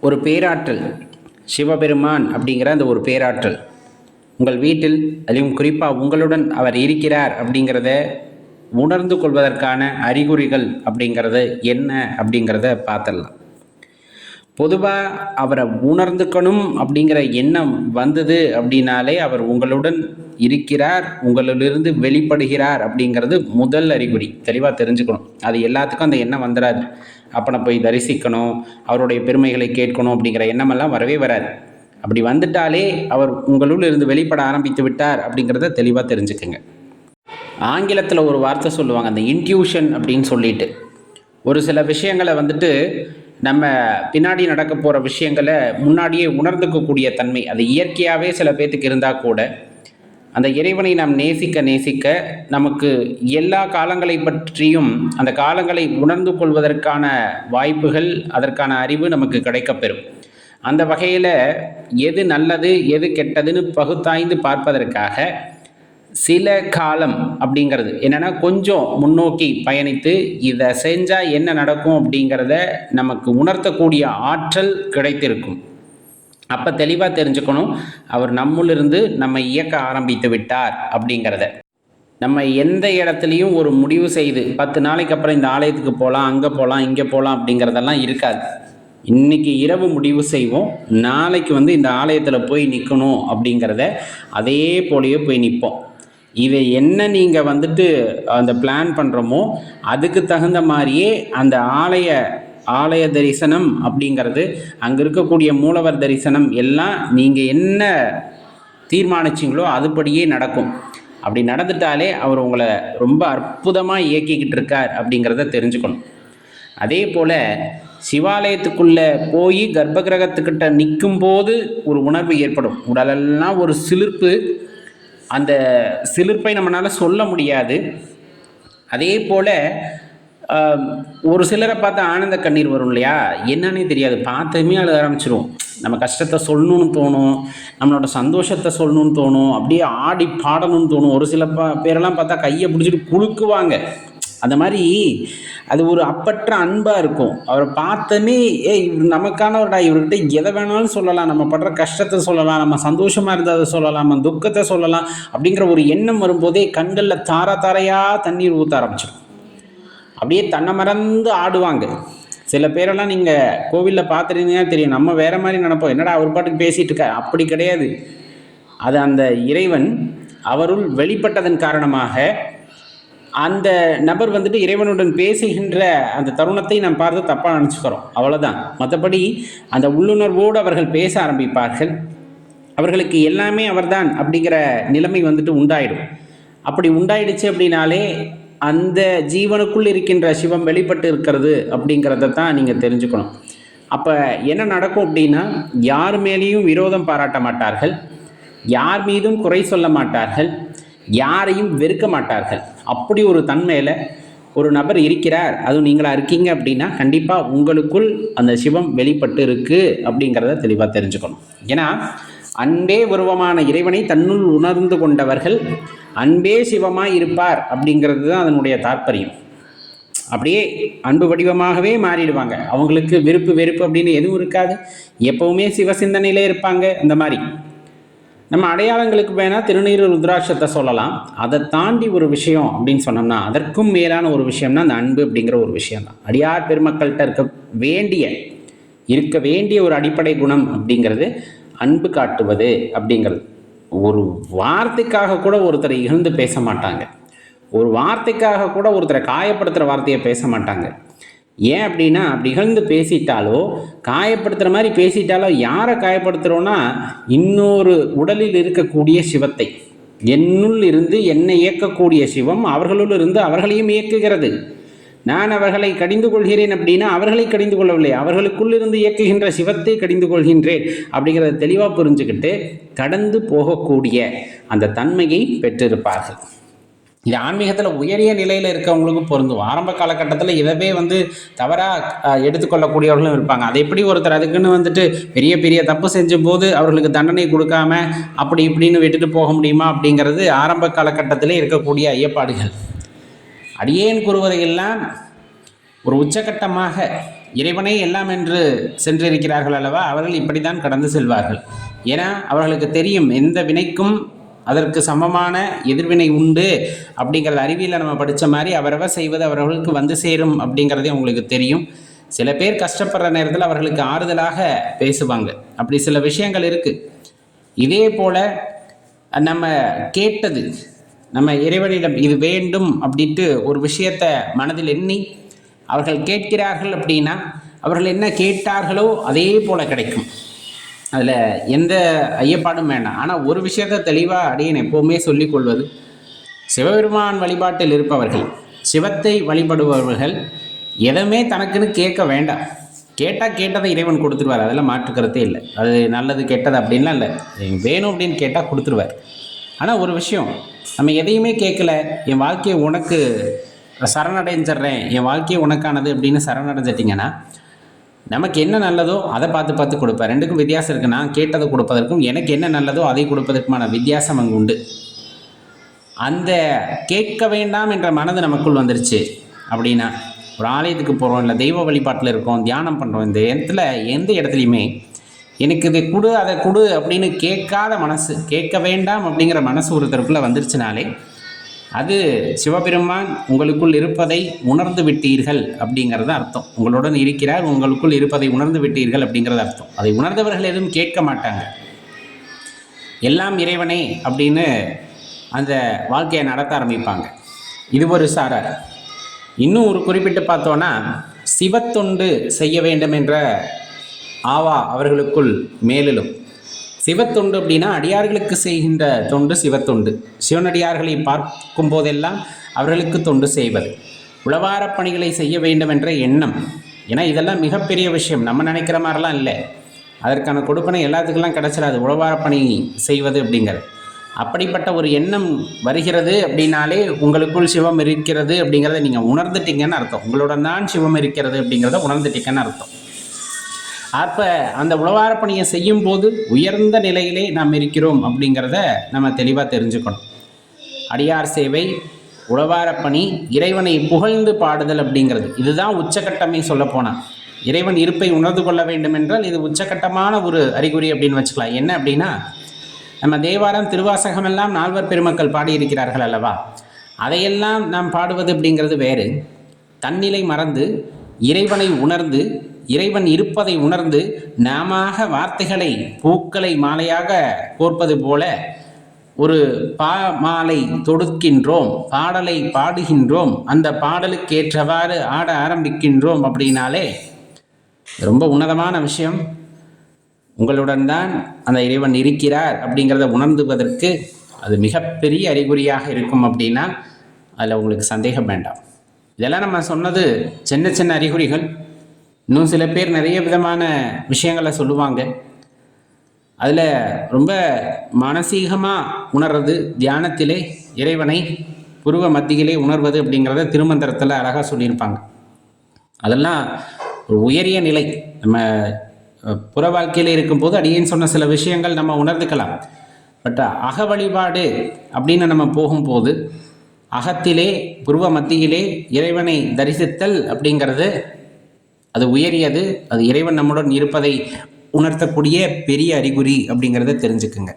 ஒரு பேராற்றல் சிவபெருமான் அப்படிங்கிற அந்த ஒரு பேராற்றல். உங்கள் வீட்டில் அதிலும் குறிப்பாக உங்களுடன் அவர் இருக்கிறார் அப்படிங்கிறத உணர்ந்து கொள்வதற்கான அறிகுறிகள் அப்படிங்கிறது என்ன அப்படிங்கிறத பார்த்துடலாம். பொதுவாக அவரை உணர்ந்துக்கணும் அப்படிங்கிற எண்ணம் வந்தது அப்படின்னாலே அவர் உங்களுடன் இருக்கிறார் உங்களிலிருந்து வெளிப்படுகிறார் அப்படிங்கிறது முதல் அறிகுறி. தெளிவாக தெரிஞ்சுக்கணும். அது எல்லாத்துக்கும் அந்த எண்ணம் வந்துடாது அப்பனை போய் தரிசிக்கணும் அவருடைய பெருமைகளை கேட்கணும் அப்படிங்கிற எண்ணமெல்லாம் வரவே வராது. அப்படி வந்துட்டாலே அவர் உங்களுள் இருந்து வெளிப்பட ஆரம்பித்து விட்டார் அப்படிங்கிறத தெளிவாக தெரிஞ்சுக்குங்க. ஆங்கிலத்தில் ஒரு வார்த்தை சொல்லுவாங்க அந்த இன்ட்யூஷன் அப்படின்னு சொல்லிட்டு. ஒரு சில விஷயங்களை வந்துட்டு நம்ம பின்னாடி நடக்க போகிற விஷயங்களை முன்னாடியே உணர்ந்துக்கக்கூடிய தன்மை. அது இயற்கையாகவே சில பேர்த்துக்கு இருந்தால் கூட அந்த இறைவனை நாம் நேசிக்க நேசிக்க நமக்கு எல்லா காலங்களை பற்றியும் அந்த காலங்களை உணர்ந்து கொள்வதற்கான வாய்ப்புகள் அதற்கான அறிவு நமக்கு கிடைக்கப்பெறும். அந்த வகையில் எது நல்லது எது கெட்டதுன்னு பகுத்தாய்ந்து பார்ப்பதற்காக சில காலம் அப்படிங்கிறது. என்னென்னா கொஞ்சம் முன்னோக்கி பயணித்து இதை செஞ்சால் என்ன நடக்கும் அப்படிங்கிறத நமக்கு உணர்த்தக்கூடிய ஆற்றல் கிடைத்திருக்கும். அப்போ தெளிவாக தெரிஞ்சுக்கணும் அவர் நம்முள்ளிருந்து நம்ம இயக்க ஆரம்பித்து விட்டார் அப்படிங்கிறத. நம்ம எந்த இடத்துலையும் ஒரு முடிவு செய்து பத்து நாளைக்கு அப்புறம் இந்த ஆலயத்துக்கு போகலாம் அங்கே போகலாம் இங்கே போகலாம் அப்படிங்கிறதெல்லாம் இருக்காது. இன்றைக்கி இரவு முடிவு செய்வோம் நாளைக்கு வந்து இந்த ஆலயத்தில் போய் நிற்கணும் அப்படிங்கிறத அதே போலயே போய் நிற்போம் இவை என்ன நீங்கள் வந்துட்டு அந்த பிளான் பண்ணுறோமோ அதுக்கு தகுந்த மாதிரியே அந்த ஆலய ஆலய தரிசனம் அப்படிங்கிறது அங்கே இருக்கக்கூடிய மூலவர் தரிசனம் எல்லாம் நீங்கள் என்ன தீர்மானிச்சிங்களோ அதுபடியே நடக்கும். அப்படி நடந்துட்டாலே அவர் உங்களை ரொம்ப அற்புதமாக இயக்கிக்கிட்டு இருக்கார் அப்படிங்கிறத தெரிஞ்சுக்கணும். அதே போல் சிவாலயத்துக்குள்ளே போய் கர்ப்பகிரகத்துக்கிட்ட நிற்கும் போது ஒரு உணர்வு ஏற்படும். உடலெல்லாம் ஒரு சிலிர்ப்பு அந்த சிலிர்ப்பை நம்மளால் சொல்ல முடியாது. அதே போல் ஒரு சிலரை பார்த்தா ஆனந்த கண்ணீர் வரும் இல்லையா? என்னன்னே தெரியாது. பார்த்ததுமே அழுக ஆரம்பிச்சிரும். நம்ம கஷ்டத்தை சொல்லணும்னு தோணும். நம்மளோட சந்தோஷத்தை சொல்லணும்னு தோணும். அப்படியே ஆடி பாடணும்னு தோணும். ஒரு சில ப பேரெல்லாம் பார்த்தா கையை பிடிச்சிட்டு குலுக்குவாங்க. அந்த மாதிரி அது ஒரு அப்பற்ற அன்பாக இருக்கும். அவரை பார்த்தமே ஏ இவர் நமக்கானவர்டா இவர்கிட்ட எதை வேணாலும் சொல்லலாம். நம்ம படுற கஷ்டத்தை சொல்லலாம். நம்ம சந்தோஷமாக இருந்தால் அதை சொல்லலாம். நம்ம துக்கத்தை சொல்லலாம். அப்படிங்கிற ஒரு எண்ணம் வரும்போதே கண்களில் தார தாரையாக தண்ணீர் ஊற்ற ஆரம்பிச்சிடும். அப்படியே தன்னை மறந்து ஆடுவாங்க. சில பேரெல்லாம் நீங்கள் கோவிலில் பார்த்துருந்தீங்கன்னா தெரியும். நம்ம வேறு மாதிரி நினப்போம். என்னடா அவர் பாட்டுக்கு பேசிகிட்டு இருக்க? அப்படி கிடையாது. அது அந்த இறைவன் அவருள் வெளிப்பட்டதன் காரணமாக அந்த நபர் வந்துட்டு இறைவனுடன் பேசுகின்ற அந்த தருணத்தை நாம் பார்த்து தப்பாக நினச்சிக்கிறோம். அவ்வளோதான் மற்றபடி அந்த உள்ளுணர்வோடு அவர்கள் பேச ஆரம்பிப்பார்கள். அவர்களுக்கு எல்லாமே அவர்தான் அப்படிங்கிற நிலைமை வந்துட்டு உண்டாயிடும். அப்படி உண்டாயிடுச்சு அப்படின்னாலே அந்த ஜீவனுக்குள் இருக்கின்ற சிவம் வெளிப்பட்டு இருக்கிறது அப்படிங்கிறத தான் நீங்கள் தெரிஞ்சுக்கணும். அப்போ என்ன நடக்கும் அப்படின்னா யார் மேலேயும் விரோதம் பாராட்ட மாட்டார்கள். யார் மீதும் குறை சொல்ல மாட்டார்கள். யாரையும் வெறுக்க மாட்டார்கள். அப்படி ஒரு தன்மையில் ஒரு நபர் இருக்கிறார். அதுவும் நீங்களாக இருக்கீங்க அப்படின்னா கண்டிப்பாக உங்களுக்குள் அந்த சிவம் வெளிப்பட்டு இருக்குது அப்படிங்கிறத தெளிவாக தெரிஞ்சுக்கணும். ஏன்னா அன்பே உருவமான இறைவனை தன்னுள் உணர்ந்து கொண்டவர்கள் அன்பே சிவமாய் இருப்பார் அப்படிங்கிறது தான் அதனுடைய தாற்பயம். அப்படியே அன்பு வடிவமாகவே மாறிடுவாங்க. அவங்களுக்கு விருப்பு வெறுப்பு அப்படின்னு எதுவும் இருக்காது. எப்பவுமே சிவசிந்தனையிலே இருப்பாங்க. அந்த மாதிரி. நம்ம அடையாளங்களுக்கு வேணால் திருநீர் ருத்ராட்சத்தை சொல்லலாம். அதை தாண்டி ஒரு விஷயம் அப்படின்னு சொன்னோம்னா அதற்கும் மேலான ஒரு விஷயம்னா அந்த அன்பு அப்படிங்கிற ஒரு விஷயம் தான் அடியார் பெருமக்கள்கிட்ட இருக்க வேண்டிய இருக்க வேண்டிய ஒரு அடிப்படை குணம் அப்படிங்கிறது அன்பு காட்டுவது அப்படிங்கிறது. ஒரு வார்த்தைக்காக கூட ஒருத்தரை இகழ்ந்து பேச மாட்டாங்க. ஒரு வார்த்தைக்காக கூட ஒருத்தரை காயப்படுத்துகிற வார்த்தையை பேச மாட்டாங்க. ஏன் அப்படின்னா அப்படி இகழ்ந்து பேசிட்டாலோ காயப்படுத்துகிற மாதிரி பேசிட்டாலோ யாரை காயப்படுத்துகிறோன்னா இன்னொரு உடலில் இருக்கக்கூடிய சிவத்தை. என்னுள் இருந்து என்னை இயக்கக்கூடிய சிவம் அவர்களுள் இருந்து அவர்களையும் இயக்குகிறது. நான் அவர்களை கடிந்து கொள்கிறேன் அப்படின்னா அவர்களை கடிந்து கொள்ளவில்லை. அவர்களுக்குள் இருந்து இயக்குகின்ற சிவத்தை கடிந்து கொள்கின்றேன் அப்படிங்கிறத தெளிவாக புரிஞ்சுக்கிட்டு கடந்து போகக்கூடிய அந்த தன்மையை பெற்றிருப்பார்கள். இது ஆன்மீகத்தில் உயரிய நிலையில் இருக்கவங்களுக்கும் பொருந்தும். ஆரம்ப காலகட்டத்தில் இதவே வந்து தவறாக எடுத்துக்கொள்ளக்கூடியவர்களும் இருப்பாங்க. அது எப்படி ஒருத்தர் அதுக்குன்னு வந்துட்டு பெரிய பெரிய தப்பு செஞ்ச போது அவர்களுக்கு தண்டனை கொடுக்காம அப்படி இப்படின்னு விட்டுட்டு போக முடியுமா அப்படிங்கிறது ஆரம்ப காலகட்டத்திலே இருக்கக்கூடிய ஐயப்பாடுகள். அடியேன் கூறுவதையெல்லாம் ஒரு உச்சகட்டமாக இறைவனே எல்லாம் என்று சென்றிருக்கிறார்கள் அல்லவா? அவர்கள் இப்படி தான் கடந்து செல்வார்கள். ஏன்னா அவர்களுக்கு தெரியும் எந்த வினைக்கும் அதற்கு சமமான எதிர்வினை உண்டு அப்படிங்கிறது அறிவியலில் நம்ம படித்த மாதிரி அவரவர் செய்வது அவர்களுக்கு வந்து சேரும் அப்படிங்கிறதே உங்களுக்கு தெரியும். சில பேர் கஷ்டப்படுற நேரத்தில் அவர்களுக்கு ஆறுதலாக பேசுவாங்க. அப்படி சில விஷயங்கள் இருக்குது இதே போல் நம்ம கேட்டது நம்ம இறைவனிடம் இது வேண்டும் அப்படின்ட்டு ஒரு விஷயத்தை மனதில் எண்ணி அவர்கள் கேட்கிறார்கள் அப்படின்னா அவர்கள் என்ன கேட்டார்களோ அதே போல் கிடைக்கும். அதில் எந்த ஐயப்பாடும் வேண்டாம். ஆனால் ஒரு விஷயத்தை தெளிவாக அடியன் எப்போவுமே சொல்லிக்கொள்வது சிவபெருமான் வழிபாட்டில் இருப்பவர்கள் சிவத்தை வழிபடுபவர்கள் எதுவுமே தனக்குன்னு கேட்க வேண்டாம். கேட்டால் கேட்டதை இறைவன் கொடுத்துருவார். அதெல்லாம் மாற்றுக்கிறதே இல்லை. அது நல்லது கெட்டது அப்படின்லாம் இல்லை. வேணும் அப்படின்னு கேட்டால் கொடுத்துருவார். ஆனால் ஒரு விஷயம் நம்ம எதையுமே கேட்கல. என் வாழ்க்கையை உனக்கு சரணடைஞ்சிட்றேன். என் வாழ்க்கையை உனக்கானது அப்படின்னு சரணடைஞ்சிட்டிங்கன்னா நமக்கு என்ன நல்லதோ அதை பார்த்து பார்த்து கொடுப்பேன் ரெண்டுக்கும் வித்தியாசம் இருக்குது நான் கேட்டதை கொடுப்பதற்கும் எனக்கு என்ன நல்லதோ அதை கொடுப்பதற்குமான வித்தியாசம் அங்கே உண்டு. அந்த கேட்க வேண்டாம் என்ற மனது நமக்குள் வந்துருச்சு அப்படின்னா ஒரு ஆலயத்துக்கு போகிறோம் இல்லை தெய்வ வழிபாட்டில் இருக்கோம் தியானம் பண்ணுறோம் இந்த இடத்துல எந்த இடத்துலையுமே எனக்கு இதை கொடு அதை கொடு அப்படின்னு கேட்காத மனசு கேட்க வேண்டாம் அப்படிங்கிற மனசு ஒருத்தருக்குள்ளே வந்துருச்சுனாலே அது சிவபெருமான் உங்களுக்குள் இருப்பதை உணர்ந்து விட்டீர்கள் அப்படிங்கிறது அர்த்தம். உங்களுடன் இருக்கிறார் உங்களுக்குள் இருப்பதை உணர்ந்து விட்டீர்கள் அப்படிங்கிறது அர்த்தம். அதை உணர்ந்தவர்கள் எதுவும் கேட்க மாட்டாங்க. எல்லாம் இறைவனே அப்படின்னு அந்த வாழ்க்கையை நடத்த ஆரம்பிப்பாங்க. இது ஒரு சாரார். இன்னும் ஒரு குறிப்பிட்டு பார்த்தோன்னா சிவத்தொண்டு செய்ய வேண்டும் என்ற ஆவா அவர்களுக்குள் மேலிலும். சிவத்தொண்டு அப்படின்னா அடியார்களுக்கு செய்கின்ற தொண்டு சிவத்தொண்டு. சிவனடியார்களை பார்க்கும் போதெல்லாம் அவர்களுக்கு தொண்டு செய்வது. உளவாரப் பணிகளை செய்ய வேண்டும் என்ற எண்ணம். ஏன்னா இதெல்லாம் மிகப்பெரிய விஷயம். நம்ம நினைக்கிற மாதிரிலாம் இல்லை. அதற்கான கொடுப்பனை எல்லாத்துக்கெல்லாம் கிடச்சிடாது. உழவாரப் பணி செய்வது அப்படிங்கிறது. அப்படிப்பட்ட ஒரு எண்ணம் வருகிறது அப்படின்னாலே உங்களுக்குள் சிவம் இருக்கிறது அப்படிங்கிறத நீங்கள் உணர்ந்துட்டீங்கன்னு அர்த்தம். உங்களுடன் தான் சிவம் இருக்கிறது அப்படிங்கிறத உணர்ந்துட்டீங்கன்னு அர்த்தம். அப்போ அந்த உழவார பணியை செய்யும் போது உயர்ந்த நிலையிலே நாம் இருக்கிறோம் அப்படிங்கிறத நம்ம தெளிவாக தெரிஞ்சுக்கணும். அடியார் சேவை உழவார பணி இறைவனை புகழ்ந்து பாடுதல் அப்படிங்கிறது. இதுதான் உச்சக்கட்டமே சொல்லப்போனால் இறைவன் இருப்பை உணர்ந்து கொள்ள வேண்டும் என்றால் இது உச்சகட்டமான ஒரு அறிகுறி அப்படின்னு வச்சுக்கலாம். என்ன அப்படின்னா நம்ம தேவாரம் திருவாசகம் எல்லாம் நால்வர் பெருமக்கள் பாடியிருக்கிறார்கள் அல்லவா? அதையெல்லாம் நாம் பாடுவது அப்படிங்கிறது வேறு. தன்னிலை மறந்து இறைவனை உணர்ந்து இறைவன் இருப்பதை உணர்ந்து நாமாக வார்த்தைகளை பூக்களை மாலையாக கோர்ப்பது போல ஒரு பா மாலை தொடுக்கின்றோம் பாடலை பாடுகின்றோம் அந்த பாடலுக்கு ஏற்றவாறு ஆட ஆரம்பிக்கின்றோம் அப்படின்னாலே ரொம்ப உன்னதமான விஷயம். உங்களுடன் தான் அந்த இறைவன் இருக்கிறார் அப்படிங்கிறத உணர்ந்துவதற்கு அது மிகப்பெரிய அறிகுறியாக இருக்கும் அப்படின்னா அதில் உங்களுக்கு சந்தேகம் வேண்டாம். இதெல்லாம் நம்ம சொன்னது சின்ன சின்ன அறிகுறிகள். இன்னும் சில பேர் நிறைய விதமான விஷயங்களை சொல்லுவாங்க. அதில் ரொம்ப மானசீகமாக உணர்றது தியானத்திலே இறைவனை புருவ மத்தியிலே உணர்வது அப்படிங்கிறத திருமந்திரத்தில் அழகாக சொல்லியிருப்பாங்க. அதெல்லாம் ஒரு உயரிய நிலை. நம்ம புற வாழ்க்கையில் இருக்கும்போது அடியேன் சொன்ன சில விஷயங்கள் நம்ம உணர்ந்துக்கலாம். பட் அக வழிபாடு அப்படின்னு நம்ம போகும்போது அகத்திலே புருவ மத்தியிலே இறைவனை தரிசித்தல் அப்படிங்கிறது அது உயரியது அது இறைவன் நம்முடன் இருப்பதை உணர்த்தக்கூடிய பெரிய அறிகுறி அப்படிங்கிறத தெரிஞ்சுக்குங்க.